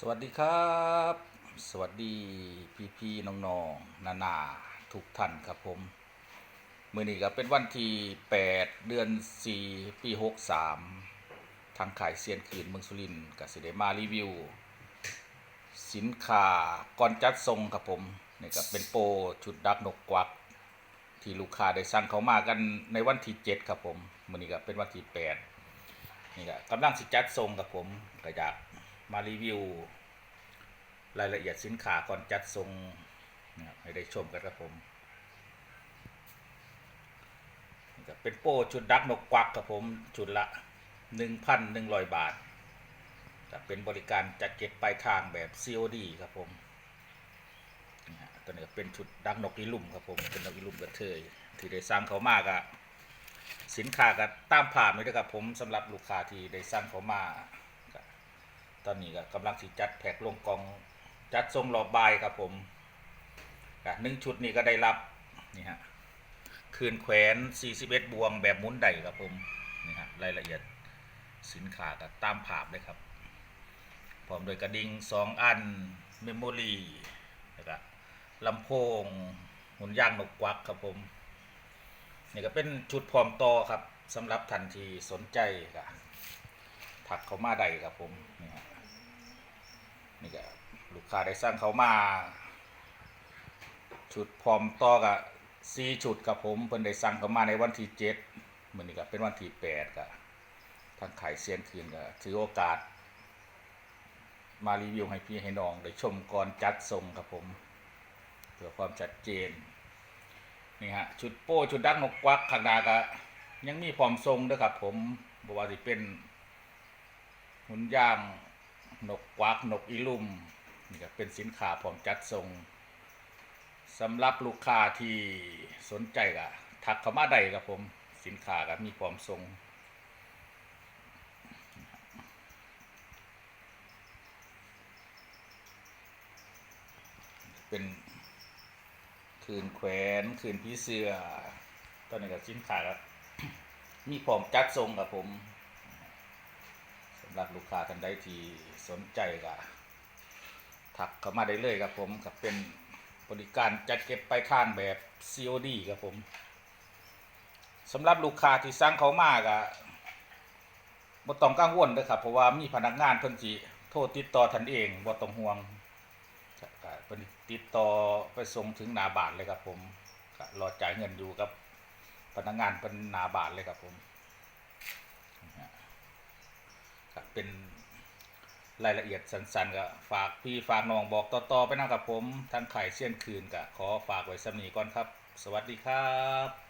สวัสดีครับ สวัสดีพี่พี่ๆน้องนานาทุกท่านครับผม มือนี้ก็เป็นวันที่ 8 เดือน 4 ปี 63 ทางขายเซียนคืนเมืองสุรินทร์กับสิเดมารีวิว สินค้าก่อนจัดทรงครับผมนี่ก็เป็นโปรชุดดักนกกวัก ที่ลูกค้าได้สั่งเขามากันในวันที่ 7 ครับผมมือนี้ก็เป็นวันที่ 8 นี่ก็กำลังสิจัดทรงกับผมก็อยาก มารีวิว รายละเอียดสินค้าก่อนจัดทรงนะครับให้ได้ชมกันครับผมเป็นโป้ชุดดักนกกวักครับผมชุดละ 1,100 บาทจะเป็นบริการจัดเก็บปลายทางแบบ COD ครับผมตัวนี้เป็นชุดดักนกอีลุ่มครับผมเป็นนกอีลุ่มกระเทยที่ได้สร้างเขามากอะสินค้าก็ตามผ่านไว้ด้วยครับผมสำหรับลูกค้าที่ได้สร้างเขามา ตอนนี้ก็กำลังสิจัดแพ็คลงกล่องจัดทรงรอบบายครับผมหนึ่งชุดนี้ก็ได้รับนี่ฮะคืนแขวน 41 บวงแบบมุนไดครับผมนี่ฮะรายละเอียดสินค้าก็ตามภาพเลยครับพร้อมโดยกระดิ่ง2 อัน เมมโมรีแล้วก็ลำโพงหุ่นย่างนกกวักครับผมนี่ก็เป็นชุดพร้อมต่อครับสำหรับทันทีสนใจก็ถักเขามาได้ครับผมนี่ฮะ นี่ก็ลูกค้าได้สั่งเขามาชุดพร้อมต่อกับซีชุดกับผมเพิ่นได้สั่งเขามาในวันที่เจ็ดมือนี้ก็เป็นวันที่แปดก็ทางขายเซียนคืนก็ถือโอกาส มารีวิวให้พี่ให้น้องได้ชมก่อนจัดส่งครับผมเพื่อความชัดเจนนี่ฮะชุดโป้ชุดดักนกกวักข้างหน้าก็ยังมีพร้อมทรงด้วยครับผมบ่ว่าสิเป็นหุ่นย่าง นกกวักนกอีลุ่มนี่ก็เป็นสินค้าพร้อมจัดส่งสำหรับลูกค้าที่สนใจก็ทักเข้ามาได้ครับผมสินค้าก็มีพร้อมส่งเป็นคืนแขวนคืนผีเสือตอนนี้ก็สินค้าก็มีพร้อมจัดส่งครับผม หรับลูกค้าท่านใดที่สนใจก็ถักเข้ามาได้เลยครับผมกับเป็นบริการจัดเก็บไปลายทางแบบ COD ครับผมสำหรับลูกค้าที่สั่งเขามาก็บ่ต้องกังวลเด้อครับเพราะว่ามีพนักงานเพิ่นสิโทรติดต่อท่านเองบ่ต้องห่วงเพิ่นติดต่อไปส่งถึงหน้าบ้านเลยครับผมรอจ่ายเงินอยู่กับพนักงานเป็นหน้าบ้านเลยครับผม เป็นรายละเอียดสั้นๆก็ฝากพี่ฝากน้องบอกต่อๆไปนะครับผมทางขายเสี้ยนคืนก็ขอฝากไว้สำนีก่อนครับ สวัสดีครับ